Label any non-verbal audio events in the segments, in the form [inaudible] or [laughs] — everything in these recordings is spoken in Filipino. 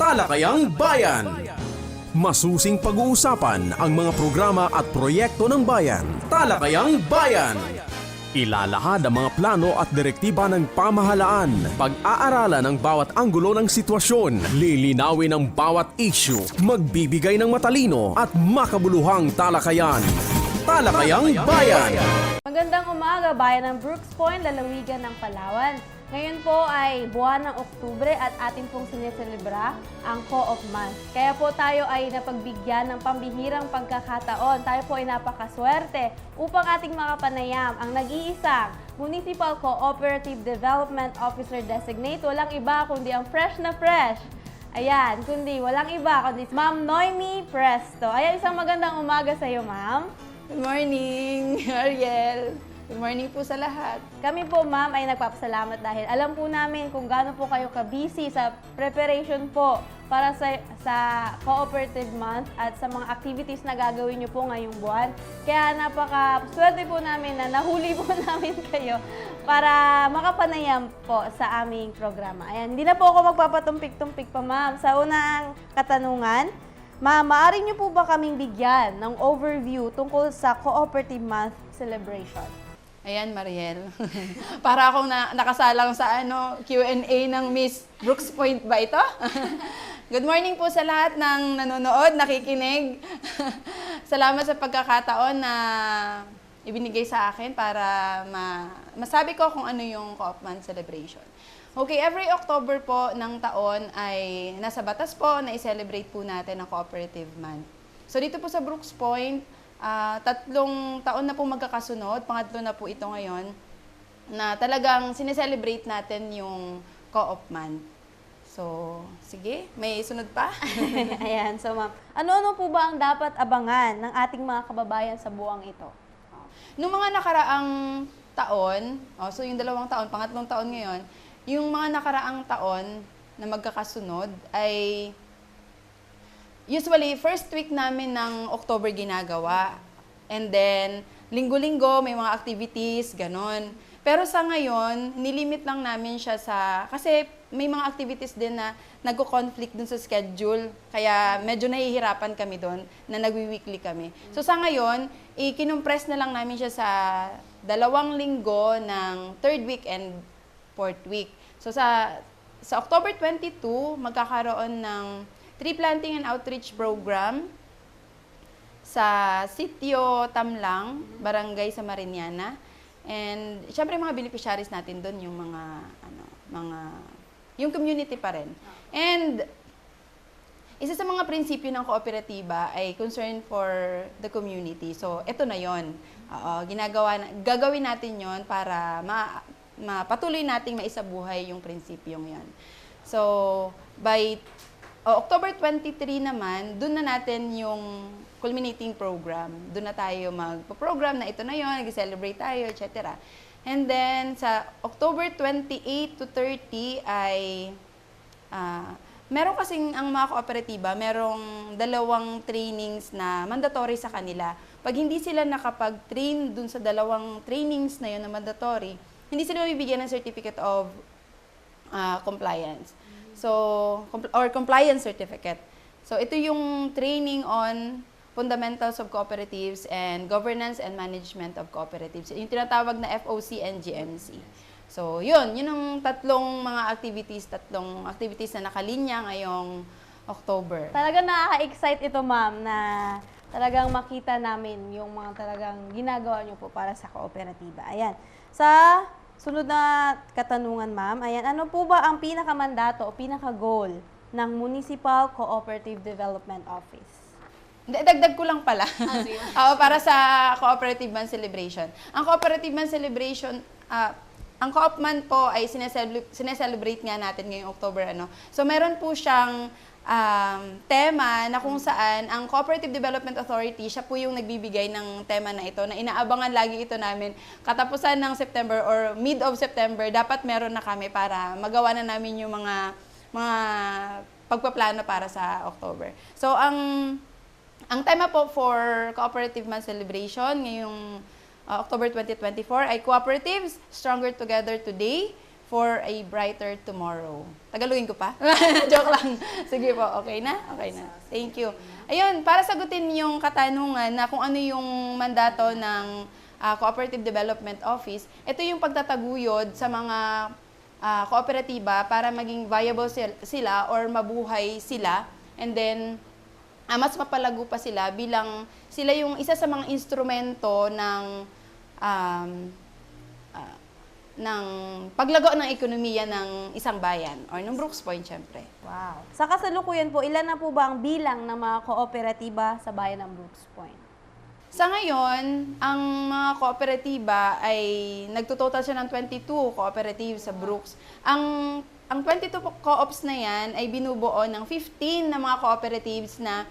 Talakayang Bayan. Masusing pag-uusapan ang mga programa at proyekto ng bayan. Talakayang Bayan. Ilalahad ang mga plano at direktiba ng pamahalaan. Pag-aaralan ang bawat anggulo ng sitwasyon. Lilinawin ang bawat issue. Magbibigay ng matalino at makabuluhang talakayan. Talakayang Bayan. Magandang umaga, bayan ng Brooks Point, lalawigan ng Palawan. Ngayon po ay buwan ng Oktubre at atin pong siniselebra ang Co-op Month. Kaya po tayo ay napagbigyan ng pambihirang pagkakataon. Tayo po ay napakaswerte upang ating makapanayam ang nag-iisang Municipal Cooperative Development Officer Designate. Walang iba kundi ang fresh na fresh. Ayan, kundi walang iba kundi Ma'am Noemi Presto. Ayan, isang magandang umaga sa iyo, Ma'am. Good morning, [laughs] Ariel. Good morning po sa lahat. Kami po, ma'am, ay nagpapasalamat dahil alam po namin kung gaano po kayo ka-busy sa preparation po para sa, sa Cooperative Month at sa mga activities na gagawin niyo po ngayong buwan. Kaya napaka-swerte po namin na nahuli po [laughs] namin kayo para makapanayam po sa aming programa. Ayan, hindi na po ako magpapatumpik-tumpik pa, ma'am. Sa unang katanungan, Ma'am, maaari niyo po ba kaming bigyan ng overview tungkol sa Cooperative Month celebration? Ayan, Mariel. [laughs] Para akong na, nakasalang sa ano, Q&A ng Miss Brooks Point ba ito? [laughs] Good morning po sa lahat ng nanonood, nakikinig. [laughs] Salamat sa pagkakataon na ibinigay sa akin para ma masabi ko kung ano yung Co-op Month celebration. Okay, every October po ng taon ay nasa batas po na i-celebrate po natin ang Cooperative Month. So dito po sa Brooks Point, ah, tatlong taon na po magkakasunod, pangatlo na po ito ngayon, na talagang sineselebrate natin yung Co-op Month. So, sige, may sunod pa? [laughs] Ayan, so ma'am, ano-ano po ba ang dapat abangan ng ating mga kababayan sa buwang ito? Noong mga nakaraang taon, oh, so yung dalawang taon, pangatlong taon ngayon, yung mga nakaraang taon na magkakasunod ay usually first week namin ng October ginagawa. And then linggo-linggo may mga activities, ganon. Pero sa ngayon, nilimit lang namin siya sa kasi may mga activities din na nagko-conflict dun sa schedule. Kaya medyo nahihirapan kami doon na nagwi-weekly kami. So sa ngayon, ikinompress na lang namin siya sa dalawang linggo ng third week and fourth week. So sa sa October 22, magkakaroon ng tree planting and outreach program sa Sitio Tamlang, Barangay sa Mariñana. And syempre mga beneficiaries natin doon yung mga ano, mga yung community pa rin. And isa sa mga prinsipyo ng kooperatiba ay concern for the community. So, ito na 'yon. Oo, ginagawa na, gagawin natin 'yon para ma, mapatuloy nating maisabuhay yung prinsipyong 'yon. So, by oh, October 23 naman, doon na natin yung culminating program. Doon na tayo magpo-program na ito na 'yon, nag-celebrate tayo, etc. And then sa October 28 to 30 ay ah meron kasing ang mga kooperatiba, merong dalawang trainings na mandatory sa kanila. Pag hindi sila nakapag-train dun sa dalawang trainings na yun na mandatory, hindi sila mabibigyan ng certificate of ah, compliance. So, or compliance certificate. So, ito yung training on fundamentals of cooperatives and governance and management of cooperatives. Yung tinatawag na FOC and GMC. So, yun. Yun ang tatlong mga activities, tatlong activities na nakalinya ngayong October. Talagang nakaka-excite ito, ma'am, na talagang makita namin yung mga talagang ginagawa niyo po para sa kooperatiba. Ayan. Sa sunod na katanungan, ma'am, ayan, ano po ba ang pinakamandato o pinaka-goal ng Municipal Cooperative Development Office? Hindi, Dagdag ko lang pala. [laughs] Oo, para sa Cooperative Month Celebration. Ang Cooperative Month Celebration, ah, ang Co-op Month po ay sinesele- sineselebrate nga natin ngayong October. Ano? So meron po siyang um, tema na kung saan ang Cooperative Development Authority, siya po yung nagbibigay ng tema na ito, na inaabangan lagi ito namin. Katapusan ng September or mid of September, dapat meron na kami para magawa na namin yung mga mga pagpaplano para sa October. So ang ang tema po for Cooperative Month Celebration ngayong uh, October 2024 ay Cooperatives Stronger Together Today, for a brighter tomorrow. Tagalogin ko pa? [laughs] Joke lang. Sige po, okay na? Okay na. Thank you. Ayun, para sagutin yung katanungan na kung ano yung mandato ng ah, Cooperative Development Office, ito yung pagtataguyod sa mga ah, kooperatiba para maging viable sil- sila or mabuhay sila. And then, ah, mas mapalago pa sila bilang sila yung isa sa mga instrumento ng um, ah, ng paglago ng ekonomiya ng isang bayan or ng Brooks Point, syempre. Wow. Sa kasalukuyan po, ilan na po ba ang bilang ng mga kooperatiba sa bayan ng Brooks Point? Sa ngayon, ang mga kooperatiba ay nagtototal siya ng 22 cooperatives sa Brooks. Ang ang 22 po- co-ops na yan ay binubuo ng 15 na mga cooperatives na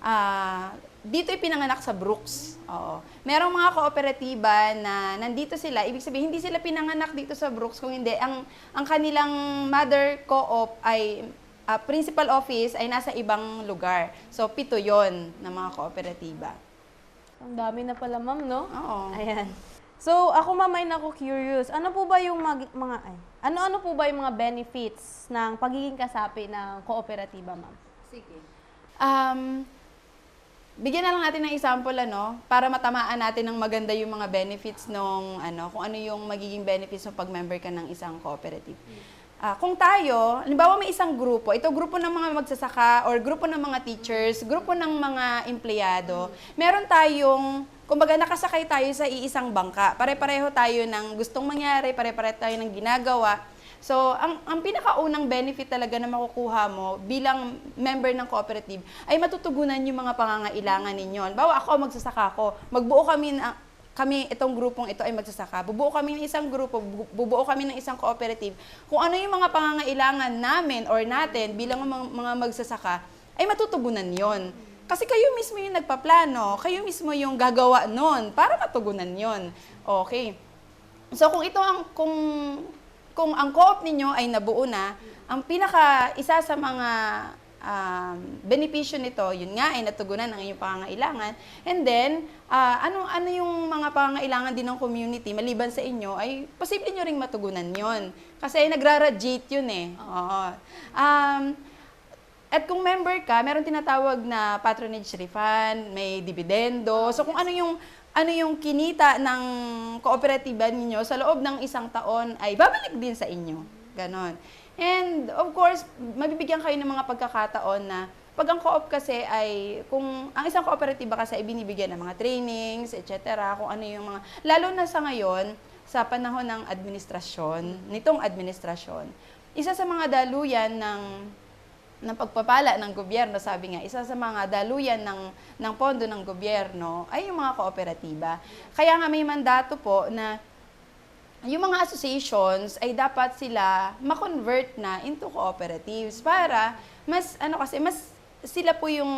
ah, dito ay pinanganak sa Brooks. Oo. Merong mga kooperatiba na nandito sila, ibig sabihin hindi sila pinanganak dito sa Brooks kung hindi ang ang kanilang mother co-op ay ah, principal office ay nasa ibang lugar. So pito 'yon na mga kooperatiba. Ang dami na pala, ma'am, no? Oo. Ayan. So, ako mamay na ako curious. Ano po ba yung mag- mga, ay, ano-ano po ba yung mga benefits ng pagiging kasapi ng kooperatiba, ma'am? Um, bigyan na lang natin ng example ano para matamaan natin ng maganda yung mga benefits nung ano kung ano yung magiging benefits ng pag-member ka ng isang cooperative. Ah, kung tayo, halimbawa may isang grupo, ito grupo ng mga magsasaka or grupo ng mga teachers, grupo ng mga empleyado, meron tayong, kumbaga nakasakay tayo sa iisang bangka. Pare-pareho tayo ng gustong mangyari, pare-pareho tayo ng ginagawa. So, ang, ang pinakaunang benefit talaga na makukuha mo bilang member ng cooperative ay matutugunan yung mga pangangailangan ninyo. Halimbawa, ako magsasaka ako, magbuo kami na, kami, itong grupong ito ay magsasaka. Bubuo kami ng isang grupo, bu- bubuo kami ng isang cooperative. Kung ano yung mga pangangailangan namin or natin bilang mga, mga magsasaka, ay matutugunan yon. Kasi kayo mismo yung nagpaplano, kayo mismo yung gagawa nun para matugunan yon. Okay. So kung ito ang kung kung ang co-op ninyo ay nabuo na, ang pinaka isa sa mga um, benepisyo nito, yun nga ay natugunan ang inyong pangangailangan. And then, ah, ano ano yung mga pangangailangan din ng community maliban sa inyo ay posible nyo ring matugunan yon. Kasi nagraradiate yun eh. Oo. Um, at kung member ka, meron tinatawag na patronage refund, may dividendo. So kung ano yung ano yung kinita ng kooperatiba ninyo sa loob ng isang taon ay babalik din sa inyo. Ganon. And of course, mabibigyan kayo ng mga pagkakataon na pag ang co-op kasi ay, kung ang isang kooperatiba kasi ay binibigyan ng mga trainings, etc., kung ano yung mga, lalo na sa ngayon, sa panahon ng administrasyon, nitong administrasyon, isa sa mga daluyan ng ng pagpapala ng gobyerno, sabi nga, isa sa mga daluyan ng, ng pondo ng gobyerno ay yung mga kooperatiba. Kaya nga may mandato po na yung mga associations ay dapat sila ma-convert na into cooperatives para mas, ano kasi, mas sila po yung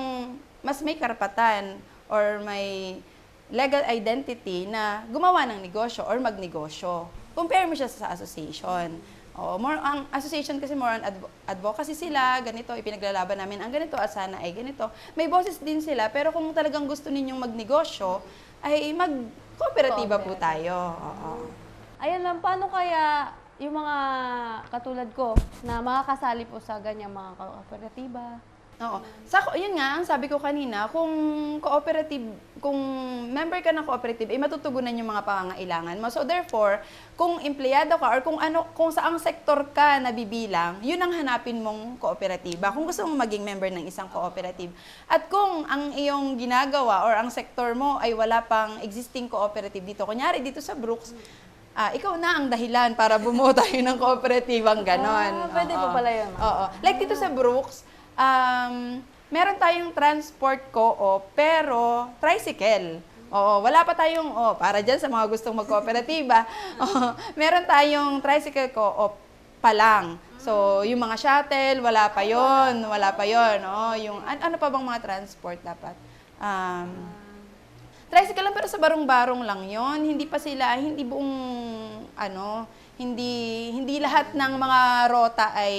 mas may karapatan or may legal identity na gumawa ng negosyo or magnegosyo. Compare mo siya sa association. Oo, more ang association kasi more on advo- advocacy sila, ganito ipinaglalaban namin ang ganito at sana ay ganito. May boses din sila pero kung talagang gusto ninyong magnegosyo ay mag-kooperatiba po tayo. Oo. Ayan lang, paano kaya yung mga katulad ko na makakasali po sa ganyang mga kooperatiba? Oo. Sa, yun nga, ang sabi ko kanina, kung cooperative, kung member ka ng cooperative, ay matutugunan yung mga pangangailangan mo. So therefore, kung empleyado ka or kung ano, kung saang sektor ka nabibilang, yun ang hanapin mong kooperatiba. Kung gusto mong maging member ng isang cooperative. At kung ang iyong ginagawa or ang sektor mo ay wala pang existing cooperative dito, kunyari dito sa Brooks, ah, ikaw na ang dahilan para bumuo [laughs] tayo ng kooperatibang ganon. Ah, pwede po Oo. pala yun. Oo. Like dito sa Brooks, um, meron tayong transport co-op, pero tricycle. Oo, wala pa tayong, oh, para dyan sa mga gustong magkooperatiba, [laughs] oh, meron tayong tricycle co-op pa lang. So, yung mga shuttle, wala pa yon wala pa yon Oh, yung, an- ano pa bang mga transport dapat? Um, tricycle lang pero sa barong-barong lang yon hindi pa sila hindi buong ano hindi hindi lahat ng mga rota ay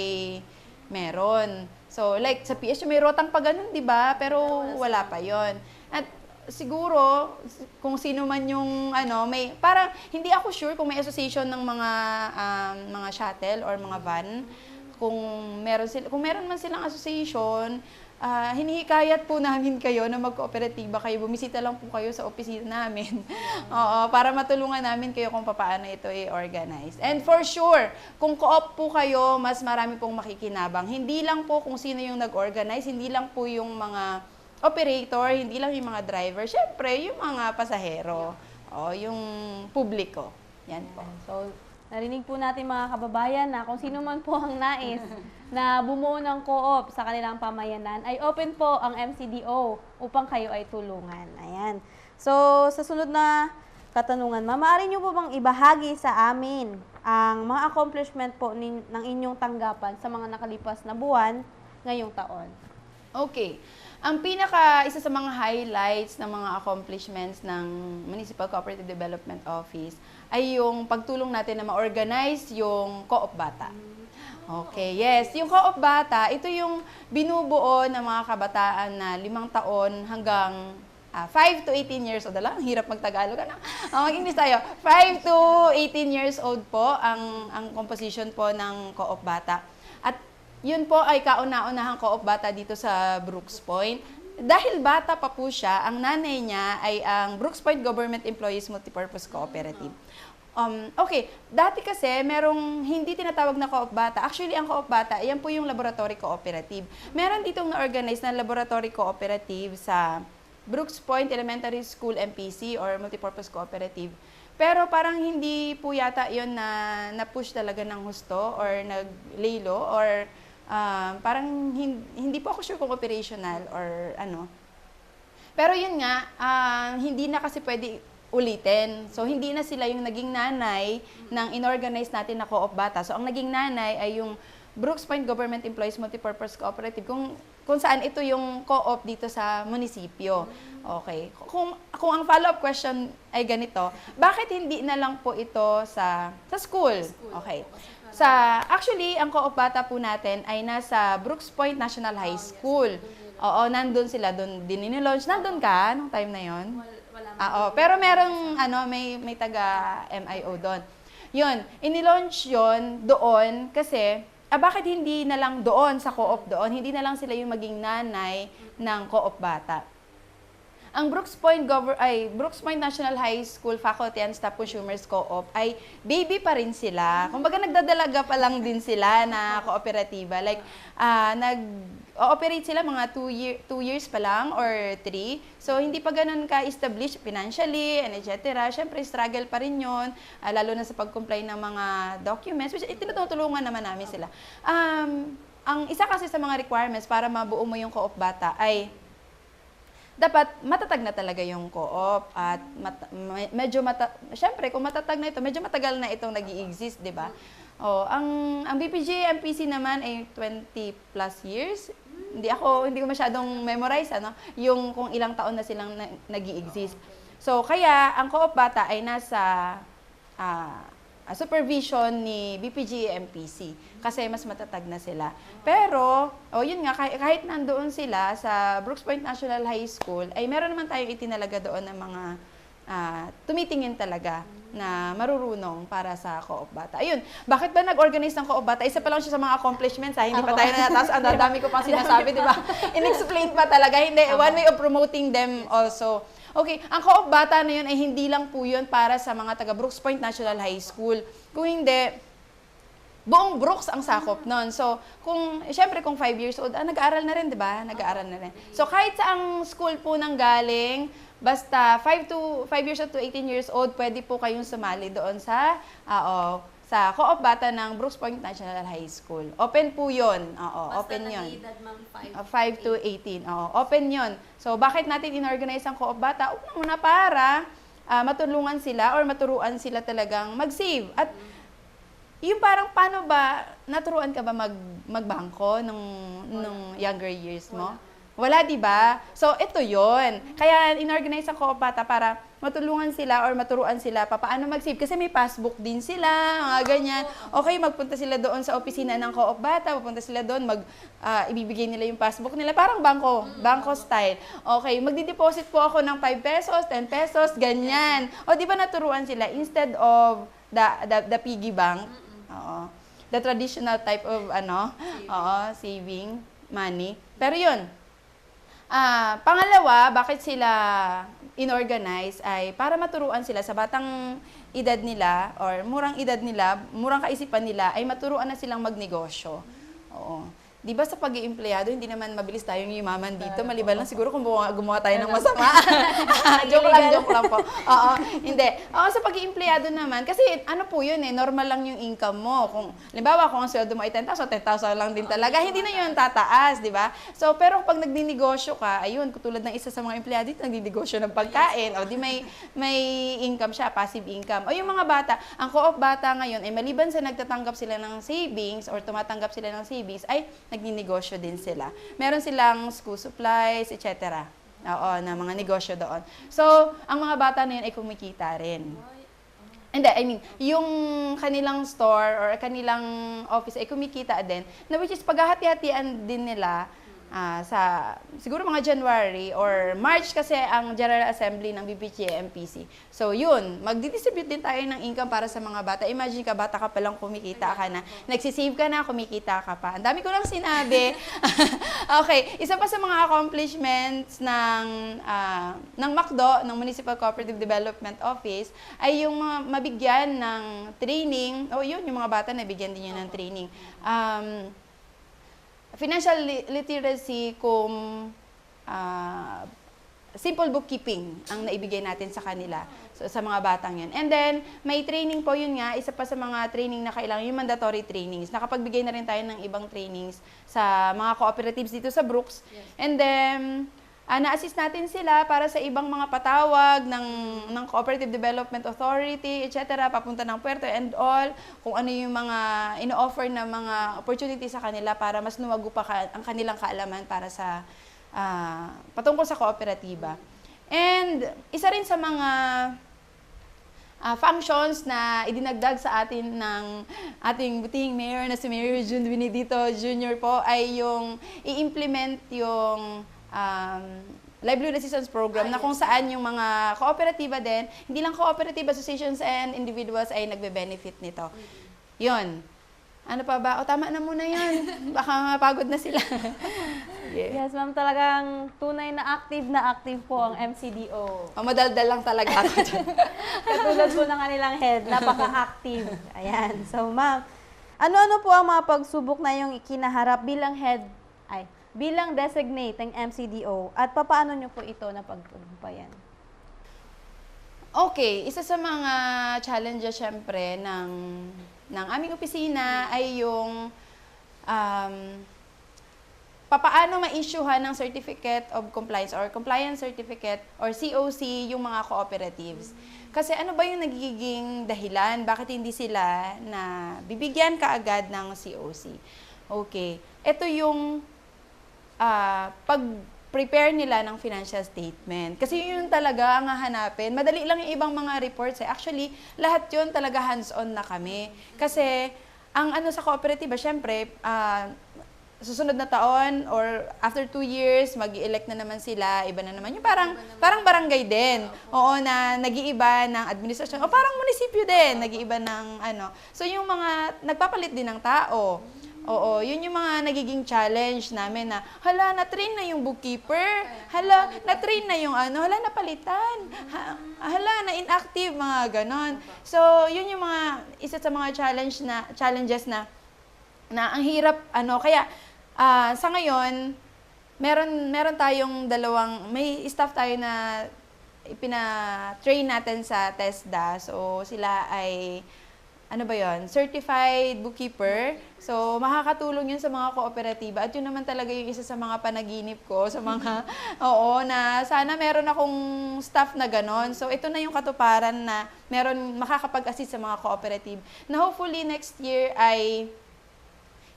meron so like sa PSU may rotang pa ganun di ba? Pero wala pa yon at siguro kung sino man yung ano, may parang hindi ako sure kung may association ng mga um, mga shuttle or mga van. Kung meron sila kung meron man silang association ah, hinihikayat po namin kayo na magkooperatiba kayo. Bumisita lang po kayo sa opisina namin. [laughs] Oo, para matulungan namin kayo kung paano ito i-organize. And for sure, kung co-op po kayo, mas marami pong makikinabang. Hindi lang po kung sino yung nag-organize, hindi lang po yung mga operator, hindi lang yung mga driver. Siyempre, yung mga pasahero. O, yung publiko. Yan po. So, narinig po natin mga kababayan na kung sino man po ang nais [laughs] na bumuo ng co-op sa kanilang pamayanan, ay open po ang MCDO upang kayo ay tulungan. Ayan. So, sa sunod na katanungan, ma'am, maaari niyo po bang ibahagi sa amin ang mga accomplishment po ng inyong tanggapan sa mga nakalipas na buwan ngayong taon? Okay. Ang pinaka, isa sa mga highlights ng mga accomplishments ng Municipal Cooperative Development Office ay yung pagtulong natin na ma-organize yung Co-op Bata. Okay, yes. Yung Co-op Bata, ito yung binubuo ng mga kabataan na limang taon hanggang ah, 5 to 18 years old. Alam, hirap magtagalog. Ano? Ah, mag-English tayo. 5 to 18 years old po ang, ang composition po ng Co-op Bata. At yun po ay kauna-unahang co-op bata dito sa Brooks Point. Dahil bata pa po siya, ang nanay niya ay ang Brooks Point Government Employees Multipurpose Cooperative. Um, okay, dati kasi merong hindi tinatawag na co-op bata. Actually, ang co-op bata, yan po yung laboratory cooperative. Meron ditong na-organize na laboratory cooperative sa Brooks Point Elementary School MPC or Multipurpose Cooperative. Pero parang hindi po yata yon na na-push talaga ng husto or naglilo or um, parang hin- hindi po ako sure kung operational or ano. Pero yun nga, ah, hindi na kasi pwede ulitin. So, hindi na sila yung naging nanay ng inorganize natin na co-op bata. So, ang naging nanay ay yung Brooks Point Government Employees Multipurpose Cooperative kung kung saan ito yung co-op dito sa munisipyo. Okay. Kung kung ang follow-up question ay ganito, bakit hindi na lang po ito sa sa school? Okay. Sa actually ang co-op bata po natin ay nasa Brooks Point National High School. Oo, nandun sila doon din ni-launch. Nandun ka nung time na 'yon? Ah, oo. Pero merong ano, may may taga MIO doon. 'Yun, ini-launch 'yon doon kasi ah, bakit hindi na lang doon sa co-op doon? Hindi na lang sila yung maging nanay ng co-op bata. Ang Brooks Point Gover ay Brooks Point National High School Faculty and Staff Consumers Co-op ay baby pa rin sila. Kumbaga nagdadalaga pa lang din sila na kooperatiba. Like ah nag operate sila mga two, year, two years pa lang or three. So, hindi pa ganun ka-establish financially and etc. Siyempre, struggle pa rin yun, ah, lalo na sa pag-comply ng mga documents, which itinutulungan naman namin sila. Um, ang isa kasi sa mga requirements para mabuo mo yung co-op bata ay dapat matatag na talaga yung co-op at mat- me- medyo mata syempre kung matatag na ito medyo matagal na itong nag-exist, 'di ba? Oh, ang ang BPG MPC naman ay 20 plus years. Hindi ako hindi ko masyadong memorize ano, yung kung ilang taon na silang na, nag-exist. So kaya ang co-op bata ay nasa ah, ah, supervision ni BPG MPC kasi mas matatag na sila. Pero, oh yun nga, kahit, kahit nandoon sila sa Brooks Point National High School, ay meron naman tayong itinalaga doon ng mga ah, tumitingin talaga na marurunong para sa Co-op Bata. Ayun, bakit ba nag-organize ng Co-op Bata? Isa pa lang siya sa mga accomplishments, ha? Hindi pa tayo natapos. Ang dami ko pang [laughs] sinasabi, di ba? In-explain pa talaga. Hindi, one way of promoting them also. Okay, ang Co-op Bata na yun ay hindi lang po yun para sa mga taga Brooks Point National High School. Kung hindi, buong Brooks ang sakop nun. So, kung, eh, syempre kung 5 years old, ah, nag-aaral na rin, di ba? Nag-aaral na rin. So, kahit sa ang school po nang galing, basta 5 to 5 years old to 18 years old, pwede po kayong sumali doon sa, ah, oh, sa Co-op Bata ng Brooks Point National High School. Open po yun. Oo, open yun. Uh, 5 to 18. Oo, open yon. So, bakit natin inorganize ang co-op bata? Una-una para ah, matulungan sila or maturuan sila talagang mag-save. At yung parang paano ba, naturuan ka ba mag, magbangko nung, nung younger years mo? Wala, di ba? So, ito yon. Kaya inorganize ang co-op bata para matulungan sila or maturuan sila pa paano mag-save. Kasi may passbook din sila, mga ganyan. Okay, magpunta sila doon sa opisina ng Co-op Bata, pupunta sila doon, mag, ah, ibibigay nila yung passbook nila. Parang bangko, bangko style. Okay, magdi-deposit po ako ng 5 pesos, 10 pesos, ganyan. O di ba naturuan sila instead of the, the, the piggy bank? Oo. The traditional type of ano, oo, saving money. Pero yun, Ah, pangalawa, bakit sila inorganize ay para maturuan sila sa batang edad nila or murang edad nila, murang kaisipan nila ay maturuan na silang magnegosyo. Oo. 'Di ba sa pag empleyado hindi naman mabilis tayong yumaman dito, maliban lang siguro kung gumawa, gumawa tayo ng masama. [laughs] [laughs] joke lang, joke lang po. Oo, hindi. Oo, sa pag empleyado naman, kasi ano po yun eh, normal lang yung income mo. Kung, limbawa, kung ang sweldo mo ay 10,000, 10,000 lang din talaga. Hindi na yun tataas, di ba? So, pero pag nagninegosyo ka, ayun, tulad ng isa sa mga empleyado dito, nagninegosyo ng pagkain, o di may, may income siya, passive income. O yung mga bata, ang co-op bata ngayon, ay maliban sa nagtatanggap sila ng savings or tumatanggap sila ng savings, ay nagninegosyo din sila. Meron silang school supplies, etc. Oo, na mga negosyo doon. So, ang mga bata na yun ay kumikita rin. Hindi, I mean, yung kanilang store or kanilang office ay kumikita din, na which is paghahati-hatian din nila ah, sa siguro mga January or March kasi ang General Assembly ng BPGA MPC. So yun, magdi-distribute din tayo ng income para sa mga bata. Imagine ka, bata ka palang kumikita ka na, nagsisave ka na, kumikita ka pa. Ang dami ko lang sinabi. [laughs] okay, isa pa sa mga accomplishments ng ah, ng MACDO, ng Municipal Cooperative Development Office, ay yung mga mabigyan ng training. O yun, yung mga bata nabigyan din yun ng training. Um, financial li- literacy kung ah, simple bookkeeping ang naibigay natin sa kanila so, sa mga batang yun. And then, may training po yun nga, isa pa sa mga training na kailangan, yung mandatory trainings. Nakapagbigay na rin tayo ng ibang trainings sa mga cooperatives dito sa Brooks. And then, ah, na-assist natin sila para sa ibang mga patawag ng, ng Cooperative Development Authority, etc., papunta ng puerto and all, kung ano yung mga ino-offer na mga opportunity sa kanila para mas lumago pa ka, ang kanilang kaalaman para sa ah, patungkol sa kooperatiba. And isa rin sa mga ah, functions na idinagdag sa atin ng ating buting mayor na si Mayor June Benedito Jr. po ay yung i-implement yung um, livelihood assistance program na kung saan yung mga kooperatiba din, hindi lang cooperative associations and individuals ay nagbe-benefit nito. Yun. Ano pa ba? O tama na muna yun. [laughs] Baka mapagod na sila. [laughs] yeah. Yes, ma'am, talagang tunay na active na active po ang MCDO. O, madaldal lang talaga ako dyan. [laughs] Katulad po ng kanilang head, napaka-active. Ayan. So, ma'am, ano-ano po ang mga pagsubok na yung ikinaharap bilang head, bilang designate ng MCDO at papaano nyo po ito na pagtagumpayan? Okay, isa sa mga challenges syempre ng ng aming opisina ay yung um, papaano ma-issuehan ng Certificate of Compliance or Compliance Certificate or COC yung mga cooperatives. Kasi ano ba yung nagiging dahilan? Bakit hindi sila na bibigyan kaagad ng COC? Okay. Ito yung ah, pag-prepare nila ng financial statement. Kasi yun talaga ang hahanapin. Madali lang yung ibang mga reports. Eh. Actually, lahat yun talaga hands-on na kami. Kasi, ang ano sa kooperatiba, syempre, ah, susunod na taon or after two years, mag elect na naman sila, iba na naman. Yung parang, parang barangay din. Oo, na nag-iiba ng administrasyon. O parang munisipyo din, nag-iiba ng ano. So yung mga, nagpapalit din ng tao. Oo, yun yung mga nagiging challenge namin na, hala, na-train na yung bookkeeper. Hala, na-train na yung ano, hala, napalitan. Ha, hala, na-inactive, mga ganon. So, yun yung mga, isa sa mga challenge na, challenges na, na ang hirap, ano, kaya, ah, sa ngayon, meron, meron tayong dalawang, may staff tayo na ipina-train natin sa TESDA. So, sila ay, ano ba yon certified bookkeeper. So, makakatulong yun sa mga kooperatiba. At yun naman talaga yung isa sa mga panaginip ko, sa mga, [laughs] oo, na sana meron akong staff na ganon. So, ito na yung katuparan na meron makakapag-assist sa mga cooperative. Na hopefully next year ay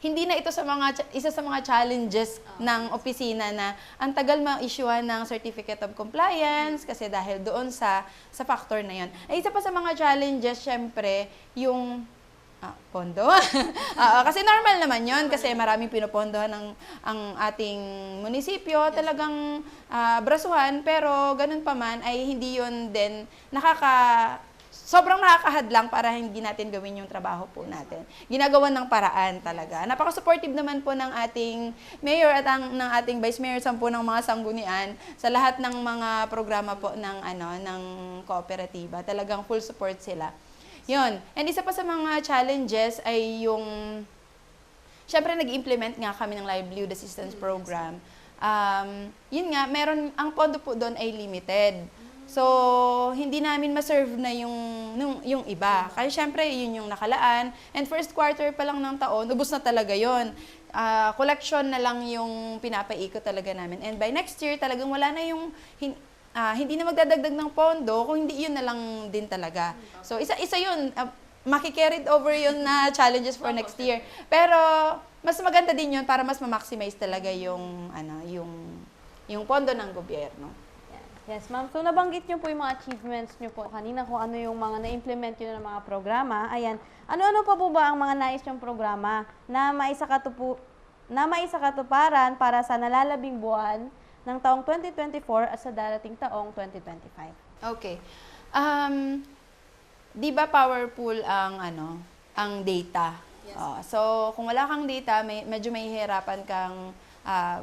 hindi na ito sa mga isa sa mga challenges ng opisina na ang tagal ma-issuean ng certificate of compliance kasi dahil doon sa sa factor na 'yon. Ay isa pa sa mga challenges syempre yung ah, pondo. [laughs] Ah, kasi normal naman 'yon kasi maraming pinopondohan ng ang ating munisipyo, talagang ah, brasuhan. Pero ganun pa man ay hindi 'yon din nakaka sobrang nakakahadlang para hindi natin gawin yung trabaho po natin. Ginagawa ng paraan talaga. Napaka-supportive naman po ng ating mayor at ang, ng ating vice mayor sa po ng mga sanggunian sa lahat ng mga programa po ng ano ng kooperatiba. Talagang full support sila. Yun. And isa pa sa mga challenges ay yung Siyempre, nag-implement nga kami ng livelihood assistance program. Um, yun nga, meron, ang pondo po doon ay limited. So, hindi namin ma-serve na yung, nung, yung iba. Kaya syempre, yun yung nakalaan. And first quarter pa lang ng taon, ubus na talaga yon Ah, collection na lang yung pinapaikot talaga namin. And by next year, talagang wala na yung, hin- ah, hindi na magdadagdag ng pondo, kung hindi yun na lang din talaga. So, isa, isa yun. ah, makikarried over yun na challenges for next year. Pero, mas maganda din yun para mas ma-maximize talaga yung, ano, yung, yung pondo ng gobyerno. Yes, ma'am. So, nabanggit niyo po yung mga achievements niyo po kanina kung ano yung mga na-implement niyo ng mga programa. Ayan. Ano-ano pa po ba ang mga nais niyong programa na maisakatupu na maisakatuparan para sa nalalabing buwan ng taong 2024 at sa darating taong 2025? Okay. Um, 'di ba powerful ang ano, ang data? Oh, so kung wala kang data, may medyo mahihirapan kang ah,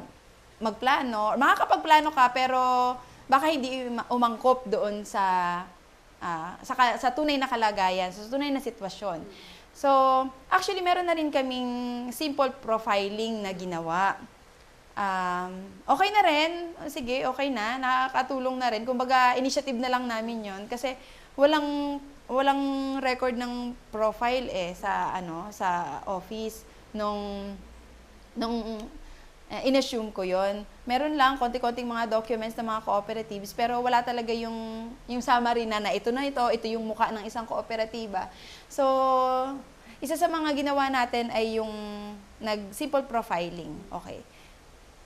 magplano. Makakapagplano ka pero baka hindi ma- umangkop doon sa ah, sa, sa tunay na kalagayan, sa tunay na sitwasyon. So, actually meron na rin kaming simple profiling na ginawa. Um, okay na rin. Sige, okay na. Nakakatulong na rin. Kumbaga, initiative na lang namin yon Kasi walang walang record ng profile eh sa ano sa office nung nung eh, inassume ko yon meron lang konti-konting mga documents ng mga cooperatives pero wala talaga yung yung summary na na ito na ito ito yung mukha ng isang kooperatiba. So isa sa mga ginawa natin ay yung nag simple profiling. Okay.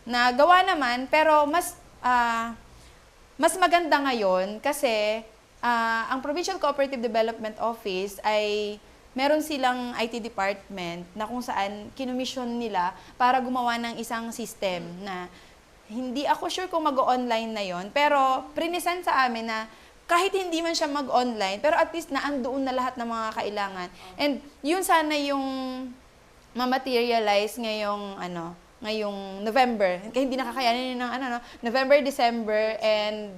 Nagawa naman pero mas ah, mas maganda ngayon kasi ah, ang Provincial Cooperative Development Office ay meron silang IT department na kung saan kinumisyon nila para gumawa ng isang system na hindi ako sure kung mag-online na yon pero prinisan sa amin na kahit hindi man siya mag-online, pero at least naandoon na lahat ng mga kailangan. And yun sana yung ma-materialize ngayong ano, ngayong November. Kaya hindi nakakayanin ng ano no, November, December and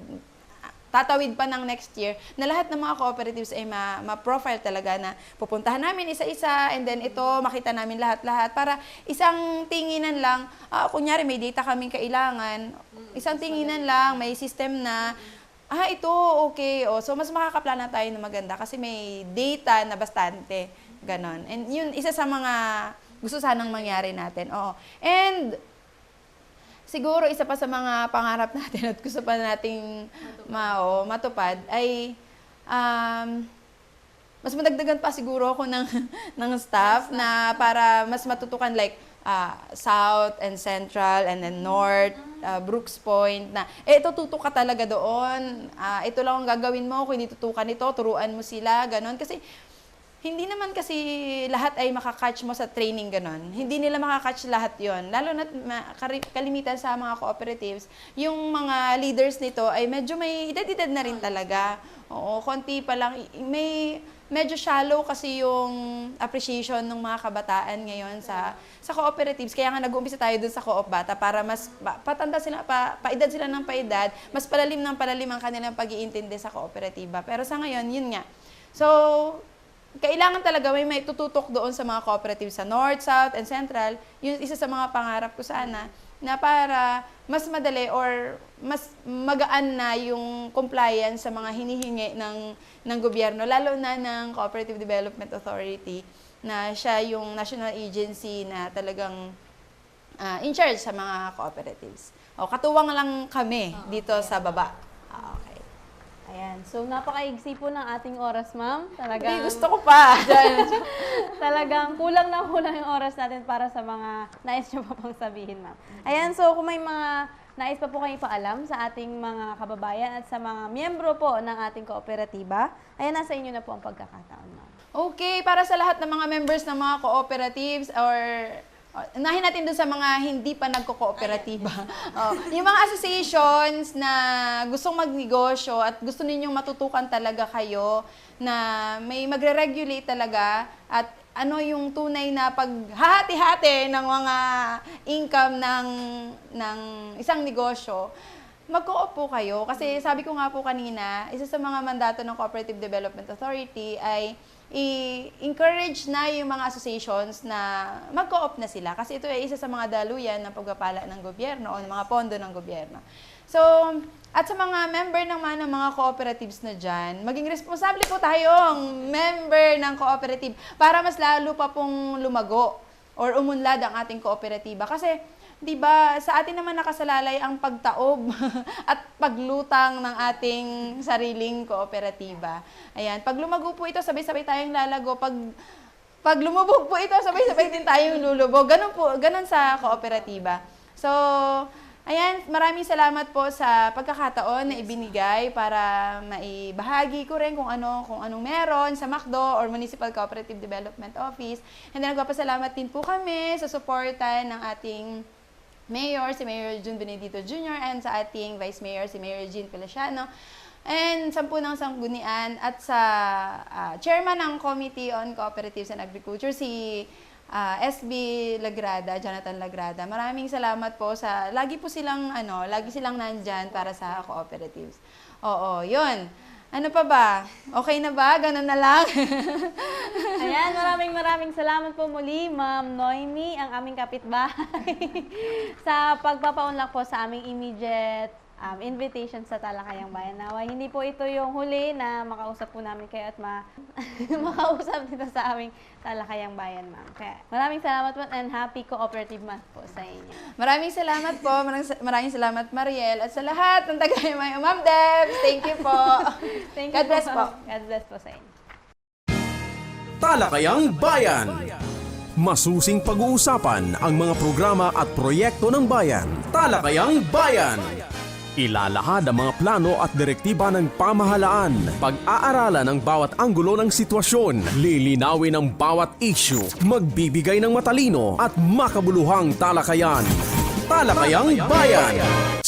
tatawid pa ng next year na lahat ng mga cooperatives ay ma- ma-profile talaga na pupuntahan namin isa-isa and then ito makita namin lahat-lahat para isang tinginan lang, ah, kunyari may data kaming kailangan, isang tinginan lang, may system na ah, ito, okay. O, so, mas makakaplana tayo na maganda kasi may data na bastante. Ganon. And yun, isa sa mga gusto sanang mangyari natin. Oo. And, siguro, isa pa sa mga pangarap [laughs] natin at gusto pa nating ma o, matupad ay um, mas madagdagan pa siguro ako ng, [laughs] ng staff na para mas matutukan like ah, South and Central and then North, ah, Brooks Point na eh ito tutok ka talaga doon. Ah, ito lang ang gagawin mo kung hindi tutukan ito, turuan mo sila, ganon. Kasi hindi naman kasi lahat ay makakatch mo sa training ganon. Hindi nila makakatch lahat yon Lalo na kalimitan sa mga cooperatives, yung mga leaders nito ay medyo may edad-edad na rin talaga. Oo, konti pa lang. May medyo shallow kasi yung appreciation ng mga kabataan ngayon sa sa cooperatives. Kaya nga nag-uumpisa tayo dun sa co-op bata para mas pa- patanda sila, pa, paedad sila ng paedad, mas palalim ng palalim ang kanilang pag-iintindi sa kooperatiba. Pero sa ngayon, yun nga. So, kailangan talaga may may tututok doon sa mga cooperatives sa North, South, and Central. Yun isa sa mga pangarap ko sana na para mas madali or mas magaan na yung compliance sa mga hinihingi ng ng gobyerno lalo na ng Cooperative Development Authority na siya yung national agency na talagang ah, in charge sa mga cooperatives. O katuwang lang kami dito sa baba. Ah, okay. Ayan. So, napakaigsi po ng ating oras, ma'am. Talagang, Hindi, gusto ko pa. [laughs] talagang kulang na kulang yung oras natin para sa mga nais nyo pa pang sabihin, ma'am. Ayan, so kung may mga nais pa po kayong paalam sa ating mga kababayan at sa mga miyembro po ng ating kooperatiba, ayan, nasa inyo na po ang pagkakataon, ma'am. Okay, para sa lahat ng mga members ng mga cooperatives or or, Unahin natin dun sa mga hindi pa nagko-kooperatiba. [laughs] oh, yung mga associations na gustong magnegosyo at gusto ninyong matutukan talaga kayo na may magre-regulate talaga at ano yung tunay na paghahati-hati ng mga income ng ng isang negosyo mag-co-op po kayo. Kasi sabi ko nga po kanina, isa sa mga mandato ng Cooperative Development Authority ay i-encourage na yung mga associations na mag-co-op na sila. Kasi ito ay isa sa mga daluyan ng pagpapala ng gobyerno o ng mga pondo ng gobyerno. So, at sa mga member naman ng mga cooperatives na dyan, maging responsable po tayong member ng cooperative para mas lalo pa pong lumago or umunlad ang ating kooperatiba. Kasi 'di ba, sa atin naman nakasalalay ang pagtaob [laughs] at paglutang ng ating sariling kooperatiba. Ayan, pag lumago po ito, sabay-sabay tayong lalago. Pag pag lumubog po ito, sabay-sabay din tayong lulubog. Ganun po, ganun sa kooperatiba. So, ayan, maraming salamat po sa pagkakataon na ibinigay para maibahagi ko rin kung ano kung anong meron sa MACDO or Municipal Cooperative Development Office. And then nagpapasalamat din po kami sa suporta ng ating Mayor, si Mayor Jun Benedito Jr. and sa ating Vice Mayor, si Mayor Jean Feliciano. And sampu ng sanggunian at sa ah, chairman ng Committee on Cooperatives and Agriculture, si ah, SB Lagrada, Jonathan Lagrada. Maraming salamat po sa, lagi po silang, ano, lagi silang nandyan para sa cooperatives. Oo, yun. Ano pa ba? Okay na ba? Ganun na lang? [laughs] Ayan, maraming maraming salamat po muli, Ma'am Noemi, ang aming kapitbahay, [laughs] sa pagpapaunlak po sa aming immediate um, invitation sa Talakayang Bayan. Naway, hindi po ito yung huli na makausap po namin kayo at ma [laughs] makausap dito sa aming Talakayang Bayan, ma'am. Kaya maraming salamat po and happy cooperative month po sa inyo. Maraming salamat po. Maraming, maraming salamat, Mariel. At sa lahat ng taga-Ma'am Ma'am Debs, thank you po. [laughs] Thank God you bless po. God bless po sa inyo. Talakayang Bayan. Masusing pag-uusapan ang mga programa at proyekto ng bayan. Talakayang Bayan. Ilalahad ang mga plano at direktiba ng pamahalaan. Pag-aaralan ang bawat anggulo ng sitwasyon. Lilinawin ang bawat issue. Magbibigay ng matalino at makabuluhang talakayan. Talakayang Bayan.